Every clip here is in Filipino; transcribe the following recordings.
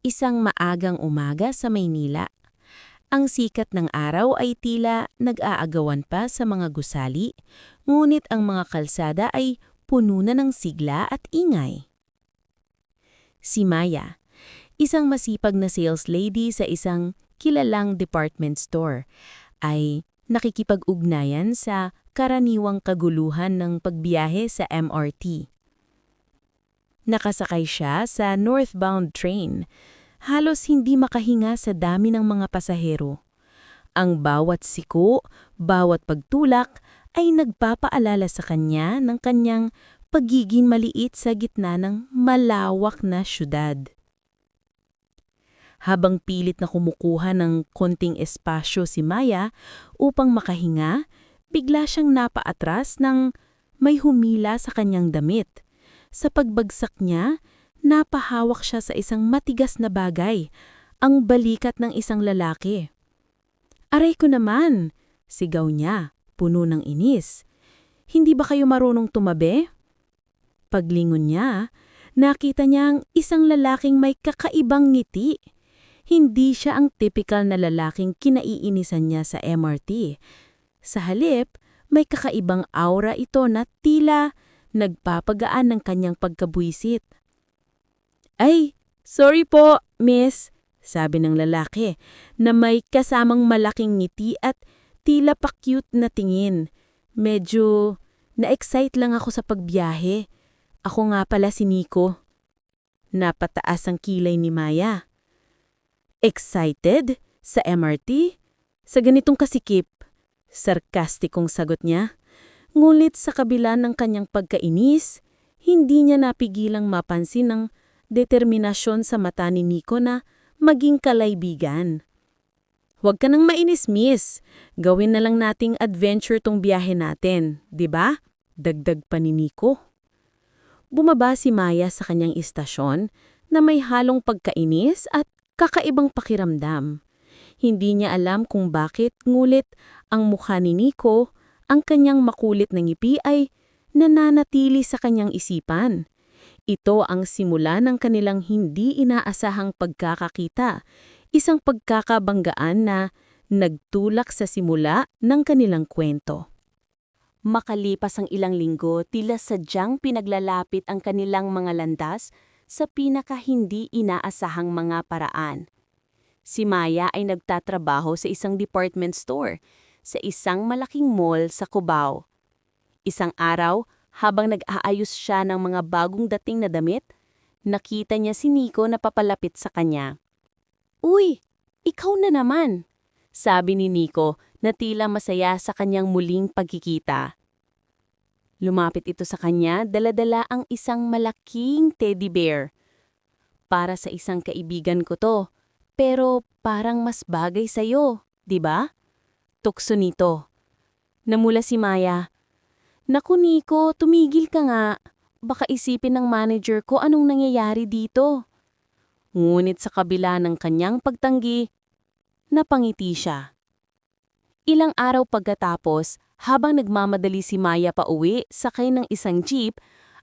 Isang maagang umaga sa Maynila. Ang sikat ng araw ay tila nag-aagawan pa sa mga gusali, ngunit ang mga kalsada ay puno na ng sigla at ingay. Si Maya, isang masipag na sales lady sa isang kilalang department store, ay nakikipag-ugnayan sa karaniwang kaguluhan ng pagbiyahe sa MRT. Nakasakay siya sa northbound train. Halos hindi makahinga sa dami ng mga pasahero. Ang bawat siko, bawat pagtulak ay nagpapaalala sa kanya ng kanyang pagiging maliit sa gitna ng malawak na syudad. Habang pilit na kumukuha ng konting espasyo si Maya upang makahinga, bigla siyang napaatras ng may humila sa kanyang damit. Sa pagbagsak niya, napahawak siya sa isang matigas na bagay, ang balikat ng isang lalaki. Aray ko naman, sigaw niya, puno ng inis. Hindi ba kayo marunong tumabi? Paglingon niya, nakita niya ang isang lalaking may kakaibang ngiti. Hindi siya ang typical na lalaking kinaiinisan niya sa MRT. Sa halip, may kakaibang aura ito na tila nagpapagaan ng kanyang pagkabuisit. Ay, sorry po, miss, sabi ng lalaki na may kasamang malaking ngiti at tila pa cute na tingin. Medyo na-excite lang ako sa pagbiyahe. Ako nga pala si Nico. Napataas ang kilay ni Maya. Excited? Sa MRT? Sa ganitong kasikip? Sarkastikong sagot niya. Ngunit sa kabila ng kanyang pagkainis, hindi niya napigilang mapansin ang determinasyon sa mata ni Nico na maging kalaibigan. Huwag ka nang mainis, miss. Gawin na lang nating adventure tong biyahe natin, di ba? Dagdag pa ni Nico. Bumaba si Maya sa kanyang istasyon na may halong pagkainis at kakaibang pakiramdam. Hindi niya alam kung bakit, ngulit ang mukha ni Nico ang kanyang makulit na ngipi ay nananatili sa kanyang isipan. Ito ang simula ng kanilang hindi inaasahang pagkakakita, isang pagkakabanggaan na nagtulak sa simula ng kanilang kwento. Makalipas ang ilang linggo, tila sadyang pinaglalapit ang kanilang mga landas sa pinaka hindi inaasahang mga paraan. Si Maya ay nagtatrabaho sa isang department store sa isang malaking mall sa Cubao. Isang araw, habang nag-aayos siya ng mga bagong dating na damit, nakita niya si Nico na papalapit sa kanya. Uy, ikaw na naman, sabi ni Nico na tila masaya sa kanyang muling pagkikita. Lumapit ito sa kanya, daladala ang isang malaking teddy bear. Para sa isang kaibigan ko to, pero parang mas bagay sa'yo, di ba? Tukso nito. Namula si Maya. Naku Nico, tumigil ka nga. Baka isipin ng manager ko anong nangyayari dito. Ngunit sa kabila ng kanyang pagtanggi, napangiti siya. Ilang araw pagkatapos, habang nagmamadali si Maya pa uwi sakay ng isang jeep,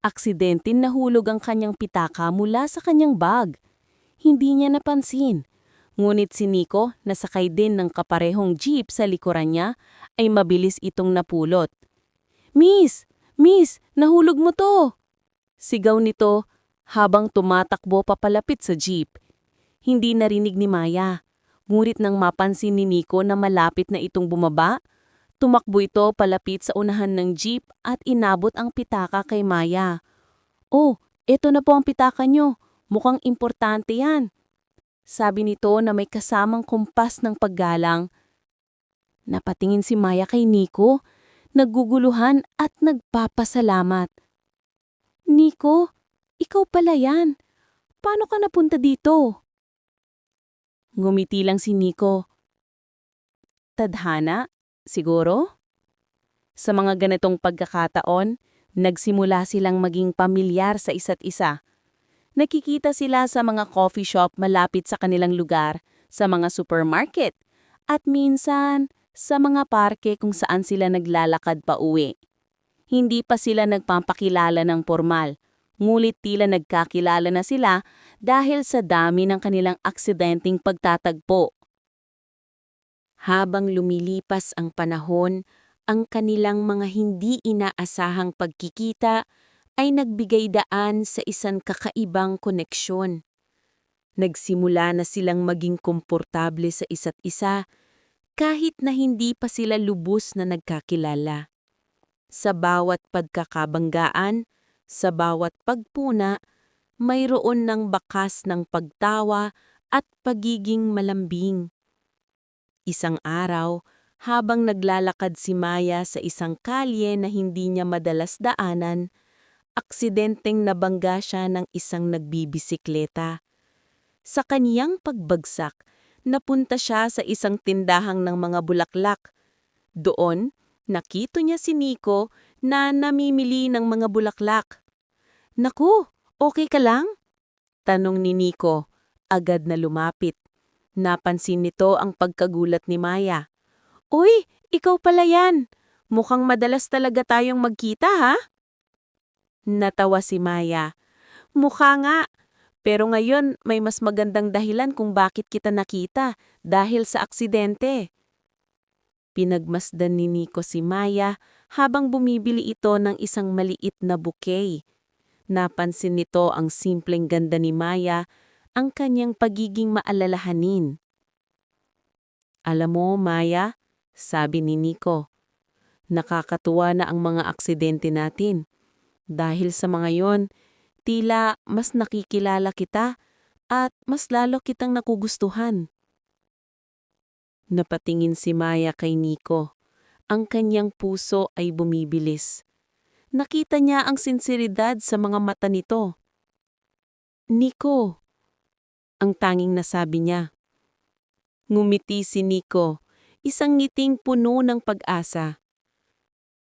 aksidente nahulog ang kanyang pitaka mula sa kanyang bag. Hindi niya napansin Ngunit si Nico, na sakay din ng kaparehong jeep sa likuran niya, ay mabilis itong napulot. Miss! Miss! Nahulog mo to! Sigaw nito habang tumatakbo papalapit sa jeep. Hindi narinig ni Maya. Ngunit nang mapansin ni Nico na malapit na itong bumaba, tumakbo ito palapit sa unahan ng jeep at inabot ang pitaka kay Maya. Oh, eto na po ang pitaka nyo. Mukhang importante yan. Sabi nito na may kasamang kumpas ng paggalang. Napatingin si Maya kay Nico, nagguguluhan at nagpapasalamat. Nico, ikaw pala yan. Paano ka napunta dito? Ngumiti lang si Nico. Tadhana, siguro? Sa mga ganitong pagkakataon, nagsimula silang maging pamilyar sa isa't isa. Nakikita sila sa mga coffee shop malapit sa kanilang lugar, sa mga supermarket, at minsan sa mga parke kung saan sila naglalakad pa uwi. Hindi pa sila nagpapakilala ng formal, Ngulit tila nagkakilala na sila dahil sa dami ng kanilang aksidenteng pagtatagpo. Habang lumilipas ang panahon, ang kanilang mga hindi inaasahang pagkikita ay nagbigay daan sa isang kakaibang koneksyon. Nagsimula na silang maging komportable sa isa't isa kahit na hindi pa sila lubos na nagkakilala. Sa bawat pagkakabanggaan, sa bawat pagpuna, mayroon ng bakas ng pagtawa at pagiging malambing. Isang araw, habang naglalakad si Maya sa isang kalye na hindi niya madalas daanan, aksidenteng nabangga siya ng isang nagbibisikleta. Sa kaniyang pagbagsak, napunta siya sa isang tindahang ng mga bulaklak. Doon, nakito niya si Nico na namimili ng mga bulaklak. Naku, okay ka lang? Tanong ni Nico, agad na lumapit. Napansin nito ang pagkagulat ni Maya. Uy, ikaw pala yan. Mukhang madalas talaga tayong magkita, ha? Natawa si Maya. Mukha nga. Pero ngayon, may mas magandang dahilan kung bakit kita nakita dahil sa aksidente. Pinagmasdan ni Nico si Maya habang bumibili ito ng isang maliit na bouquet. Napansin nito ang simpleng ganda ni Maya, ang kanyang pagiging maalalahanin. Alam mo, Maya, sabi ni Nico. Nakakatuwa na ang mga aksidente natin. Dahil sa mga yon, tila mas nakikilala kita at mas lalo kitang nakugustuhan. Napatingin si Maya kay Nico. Ang kanyang puso ay bumibilis. Nakita niya ang sinseridad sa mga mata nito. Nico, ang tanging nasabi niya. Ngumiti si Nico isang ngiting puno ng pag-asa.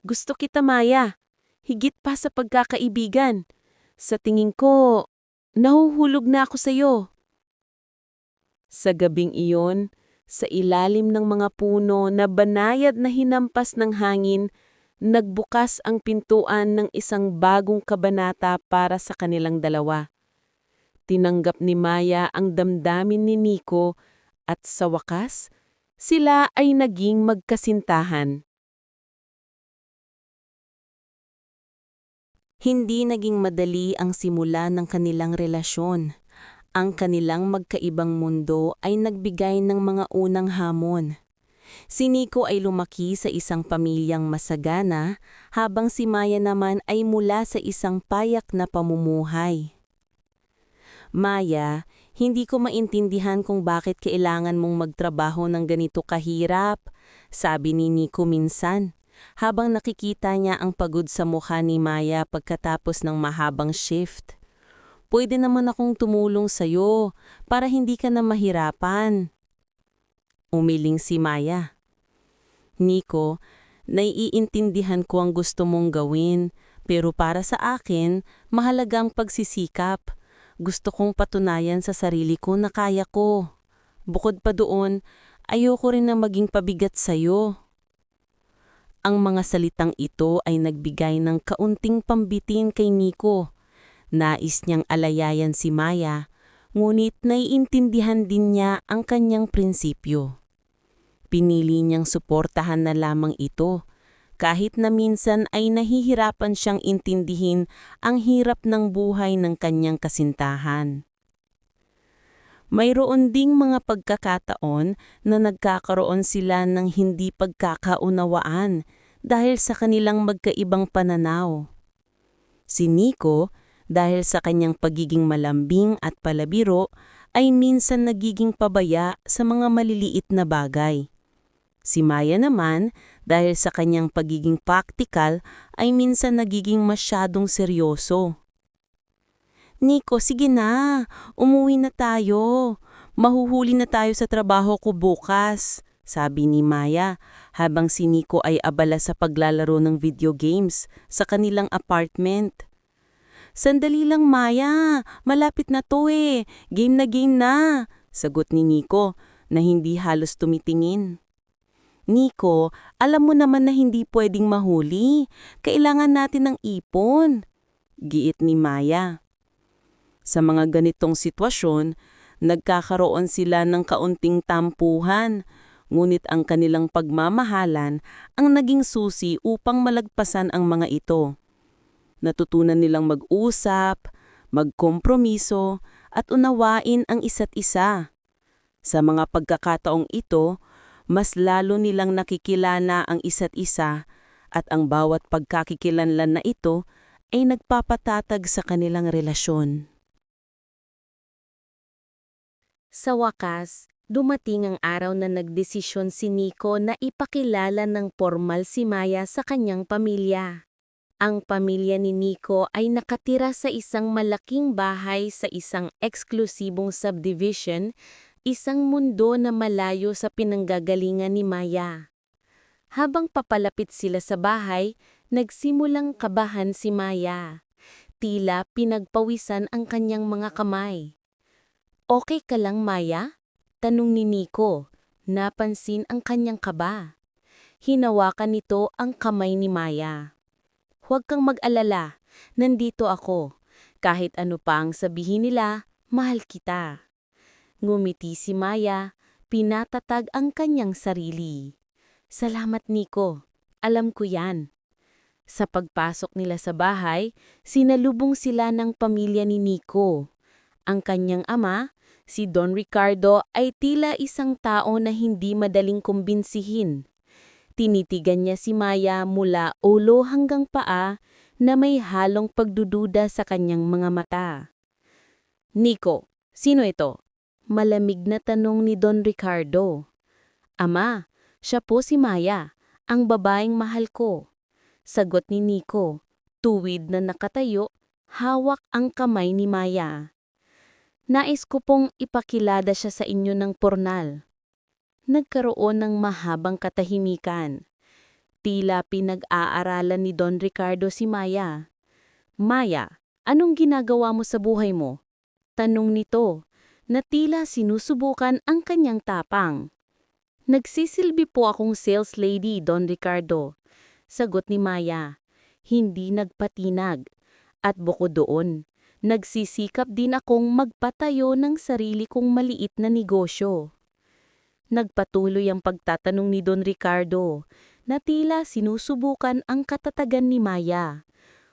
Gusto kita, Maya. Higit pa sa pagkakaibigan. Sa tingin ko, nahuhulog na ako sa iyo. Sa gabing iyon, sa ilalim ng mga puno na banayad na hinampas ng hangin, nagbukas ang pintuan ng isang bagong kabanata para sa kanilang dalawa. Tinanggap ni Maya ang damdamin ni Nico at sa wakas, sila ay naging magkasintahan. Hindi naging madali ang simula ng kanilang relasyon. Ang kanilang magkaibang mundo ay nagbigay ng mga unang hamon. Si Nico ay lumaki sa isang pamilyang masagana, habang si Maya naman ay mula sa isang payak na pamumuhay. Maya, hindi ko maintindihan kung bakit kailangan mong magtrabaho ng ganito kahirap, sabi ni Nico minsan, habang nakikita niya ang pagod sa mukha ni Maya pagkatapos ng mahabang shift. Pwede naman akong tumulong sa'yo para hindi ka na mahirapan. Umiling si Maya. Nico, naiintindihan ko ang gusto mong gawin, pero para sa akin, mahalagang pagsisikap gusto kong patunayan sa sarili ko na kaya ko. Bukod pa doon, ayoko rin na maging pabigat sa'yo. Ang mga salitang ito ay nagbigay ng kaunting pambitin kay Nico. Nais niyang alayayan si Maya, ngunit naiintindihan din niya ang kanyang prinsipyo. Pinili niyang suportahan na lamang ito kahit na minsan ay nahihirapan siyang intindihin ang hirap ng buhay ng kanyang kasintahan. Mayroon ding mga pagkakataon na nagkakaroon sila ng hindi pagkakaunawaan dahil sa kanilang magkaibang pananaw. Si Nico, dahil sa kanyang pagiging malambing at palabiro, ay minsan nagiging pabaya sa mga maliliit na bagay. Si Maya naman, dahil sa kanyang pagiging practical, ay minsan nagiging masyadong seryoso. Nico, sige na, umuwi na tayo. Mahuhuli na tayo sa trabaho ko bukas, sabi ni Maya habang si Nico ay abala sa paglalaro ng video games sa kanilang apartment. Sandali lang Maya, malapit na to eh, game na game na, sagot ni Nico na hindi halos tumitingin. Nico, alam mo naman na hindi pwedeng mahuli. Kailangan natin ng ipon. giit ni Maya. Sa mga ganitong sitwasyon, nagkakaroon sila ng kaunting tampuhan, ngunit ang kanilang pagmamahalan ang naging susi upang malagpasan ang mga ito. Natutunan nilang mag-usap, magkompromiso, at unawain ang isa't isa. Sa mga pagkakataong ito, mas lalo nilang nakikilala ang isa't isa at ang bawat pagkakikilanlan na ito ay nagpapatatag sa kanilang relasyon. Sa wakas, dumating ang araw na nagdesisyon si Nico na ipakilala ng formal si Maya sa kanyang pamilya. Ang pamilya ni Nico ay nakatira sa isang malaking bahay sa isang eksklusibong subdivision, isang mundo na malayo sa pinanggagalingan ni Maya. Habang papalapit sila sa bahay, nagsimulang kabahan si Maya. Tila pinagpawisan ang kanyang mga kamay. Okay ka lang, Maya? Tanong ni Nico. Napansin ang kanyang kaba. Hinawakan nito ang kamay ni Maya. Huwag kang mag-alala, nandito ako. Kahit ano pa ang sabihin nila, mahal kita. Ngumiti si Maya, pinatatag ang kanyang sarili. Salamat Nico, alam ko yan. Sa pagpasok nila sa bahay, sinalubong sila ng pamilya ni Nico. Ang kanyang ama, si Don Ricardo ay tila isang tao na hindi madaling kumbinsihin. Tinitigan niya si Maya mula ulo hanggang paa na may halong pagdududa sa kanyang mga mata. Nico, sino ito? Malamig na tanong ni Don Ricardo. Ama, siya po si Maya, ang babaeng mahal ko. Sagot ni Nico, tuwid na nakatayo, hawak ang kamay ni Maya. Nais ko pong ipakilada siya sa inyo ng pornal. Nagkaroon ng mahabang katahimikan. Tila pinag-aaralan ni Don Ricardo si Maya. Maya, anong ginagawa mo sa buhay mo? Tanong nito, na tila sinusubukan ang kanyang tapang. Nagsisilbi po akong sales lady, Don Ricardo. Sagot ni Maya, hindi nagpatinag. At bukod doon, nagsisikap din akong magpatayo ng sarili kong maliit na negosyo. Nagpatuloy ang pagtatanong ni Don Ricardo na tila sinusubukan ang katatagan ni Maya.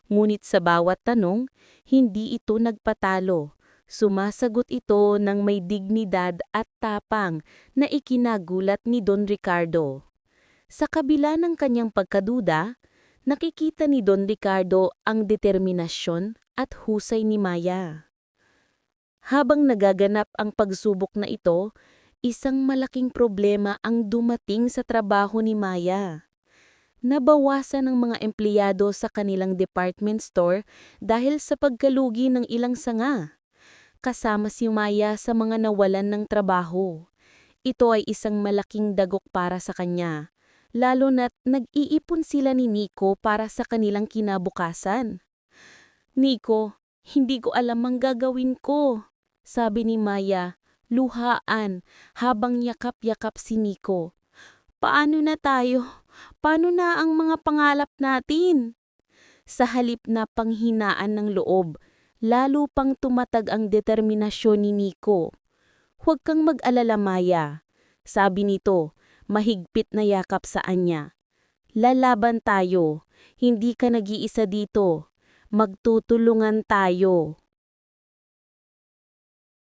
Ngunit sa bawat tanong, hindi ito nagpatalo. Sumasagot ito ng may dignidad at tapang na ikinagulat ni Don Ricardo. Sa kabila ng kanyang pagkaduda, nakikita ni Don Ricardo ang determinasyon at husay ni Maya. Habang nagaganap ang pagsubok na ito, isang malaking problema ang dumating sa trabaho ni Maya. Nabawasan ng mga empleyado sa kanilang department store dahil sa pagkalugi ng ilang sanga. Kasama si Maya sa mga nawalan ng trabaho. Ito ay isang malaking dagok para sa kanya, lalo na't nag-iipon sila ni Nico para sa kanilang kinabukasan. Nico, hindi ko alam ang gagawin ko, sabi ni Maya, luhaan habang yakap-yakap si Nico. Paano na tayo? Paano na ang mga pangalap natin? Sa halip na panghinaan ng loob, lalo pang tumatag ang determinasyon ni Nico. Huwag kang mag-alala Maya, sabi nito, mahigpit na yakap sa anya. Lalaban tayo, hindi ka nag-iisa dito magtutulungan tayo.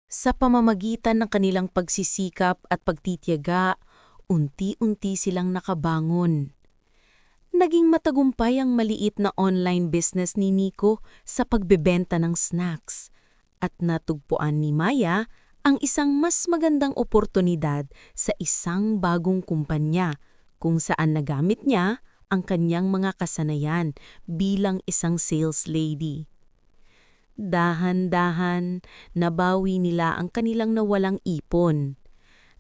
Sa pamamagitan ng kanilang pagsisikap at pagtitiyaga, unti-unti silang nakabangon. Naging matagumpay ang maliit na online business ni Nico sa pagbebenta ng snacks at natugpuan ni Maya ang isang mas magandang oportunidad sa isang bagong kumpanya kung saan nagamit niya ang kanyang mga kasanayan bilang isang sales lady. Dahan-dahan, nabawi nila ang kanilang nawalang ipon.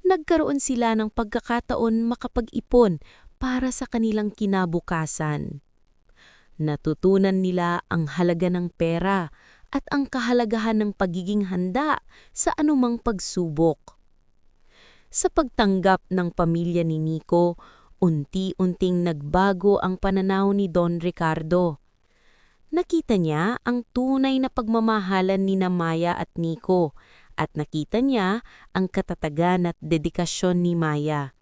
Nagkaroon sila ng pagkakataon makapag-ipon para sa kanilang kinabukasan. Natutunan nila ang halaga ng pera at ang kahalagahan ng pagiging handa sa anumang pagsubok. Sa pagtanggap ng pamilya ni Nico, unti-unting nagbago ang pananaw ni Don Ricardo. Nakita niya ang tunay na pagmamahalan ni Maya at Nico at nakita niya ang katatagan at dedikasyon ni Maya.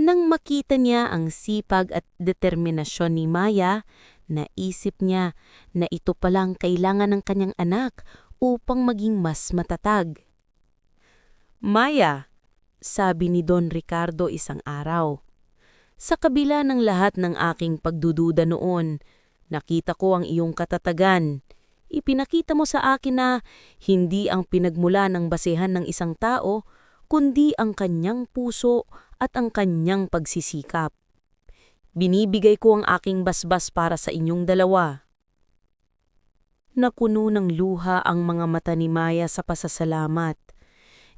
Nang makita niya ang sipag at determinasyon ni Maya, naisip niya na ito palang kailangan ng kanyang anak upang maging mas matatag. Maya, sabi ni Don Ricardo isang araw, sa kabila ng lahat ng aking pagdududa noon, nakita ko ang iyong katatagan. Ipinakita mo sa akin na hindi ang pinagmula ng basehan ng isang tao, kundi ang kanyang puso at ang kanyang pagsisikap. Binibigay ko ang aking basbas para sa inyong dalawa. Nakuno ng luha ang mga mata ni Maya sa pasasalamat.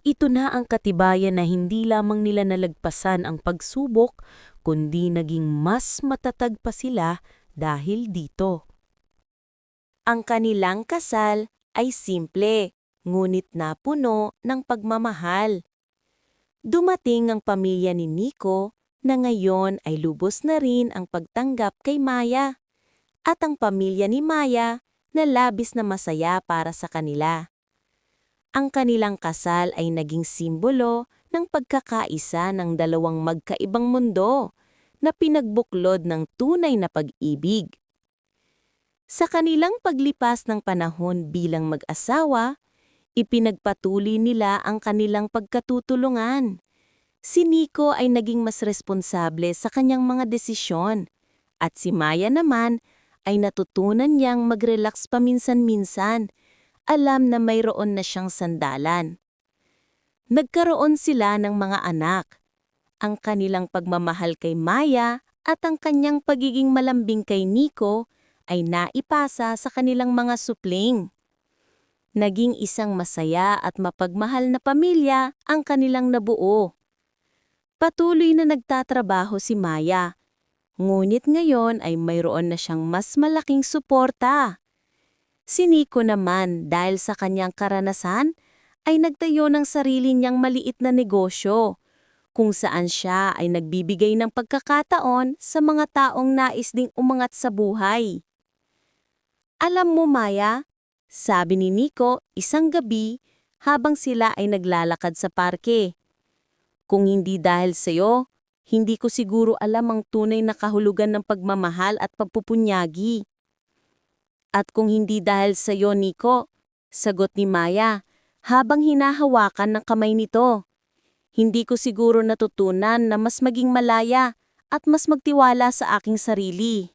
Ito na ang katibayan na hindi lamang nila nalagpasan ang pagsubok, kundi naging mas matatag pa sila dahil dito. Ang kanilang kasal ay simple, ngunit napuno ng pagmamahal. Dumating ang pamilya ni Nico na ngayon ay lubos na rin ang pagtanggap kay Maya at ang pamilya ni Maya na labis na masaya para sa kanila. Ang kanilang kasal ay naging simbolo ng pagkakaisa ng dalawang magkaibang mundo na pinagbuklod ng tunay na pag-ibig. Sa kanilang paglipas ng panahon bilang mag-asawa, ipinagpatuloy nila ang kanilang pagkatutulungan. Si Nico ay naging mas responsable sa kanyang mga desisyon at si Maya naman ay natutunan niyang mag-relax paminsan-minsan, alam na mayroon na siyang sandalan. Nagkaroon sila ng mga anak. Ang kanilang pagmamahal kay Maya at ang kanyang pagiging malambing kay Nico ay naipasa sa kanilang mga supling. Naging isang masaya at mapagmahal na pamilya ang kanilang nabuo. Patuloy na nagtatrabaho si Maya Ngunit ngayon ay mayroon na siyang mas malaking suporta. Si Nico naman dahil sa kanyang karanasan ay nagtayo ng sarili niyang maliit na negosyo kung saan siya ay nagbibigay ng pagkakataon sa mga taong nais ding umangat sa buhay. Alam mo Maya, sabi ni Nico isang gabi habang sila ay naglalakad sa parke. Kung hindi dahil sa iyo, hindi ko siguro alam ang tunay na kahulugan ng pagmamahal at pagpupunyagi. At kung hindi dahil sa iyo, Nico, sagot ni Maya, habang hinahawakan ng kamay nito. Hindi ko siguro natutunan na mas maging malaya at mas magtiwala sa aking sarili.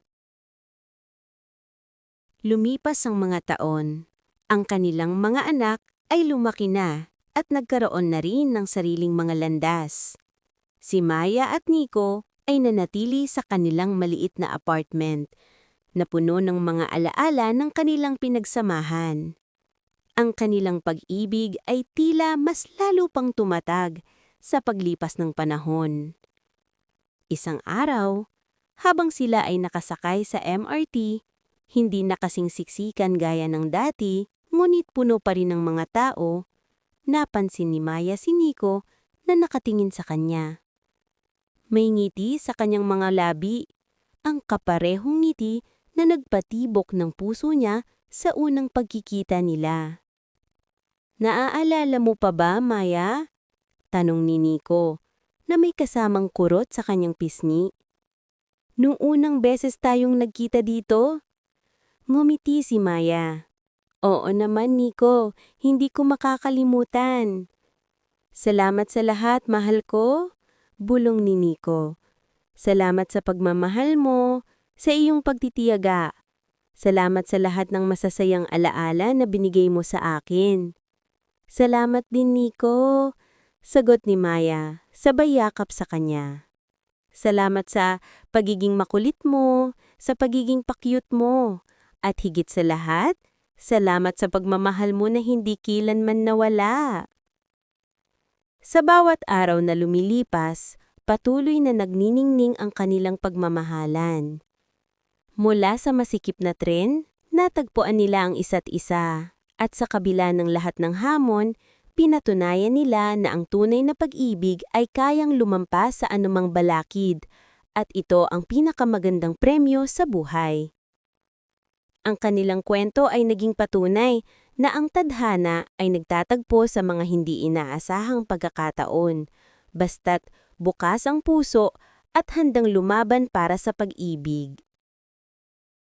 Lumipas ang mga taon. Ang kanilang mga anak ay lumaki na at nagkaroon na rin ng sariling mga landas. Si Maya at Nico ay nanatili sa kanilang maliit na apartment na puno ng mga alaala ng kanilang pinagsamahan. Ang kanilang pag-ibig ay tila mas lalo pang tumatag sa paglipas ng panahon. Isang araw, habang sila ay nakasakay sa MRT, hindi na kasing siksikan gaya ng dati, ngunit puno pa rin ng mga tao, napansin ni Maya si Nico na nakatingin sa kanya. May ngiti sa kanyang mga labi, ang kaparehong ngiti na nagpatibok ng puso niya sa unang pagkikita nila. Naaalala mo pa ba, Maya? Tanong ni Nico, na may kasamang kurot sa kanyang pisngi. Nung unang beses tayong nagkita dito? Ngumiti si Maya. Oo naman, Nico. Hindi ko makakalimutan. Salamat sa lahat, mahal ko bulong ni Nico. Salamat sa pagmamahal mo, sa iyong pagtitiyaga. Salamat sa lahat ng masasayang alaala na binigay mo sa akin. Salamat din, Nico. Sagot ni Maya, sabay yakap sa kanya. Salamat sa pagiging makulit mo, sa pagiging pakyut mo, at higit sa lahat, salamat sa pagmamahal mo na hindi kilanman nawala. Sa bawat araw na lumilipas, patuloy na nagniningning ang kanilang pagmamahalan. Mula sa masikip na tren, natagpuan nila ang isa't isa, at sa kabila ng lahat ng hamon, pinatunayan nila na ang tunay na pag-ibig ay kayang lumampas sa anumang balakid, at ito ang pinakamagandang premyo sa buhay. Ang kanilang kwento ay naging patunay na ang tadhana ay nagtatagpo sa mga hindi inaasahang pagkakataon, basta't bukas ang puso at handang lumaban para sa pag-ibig.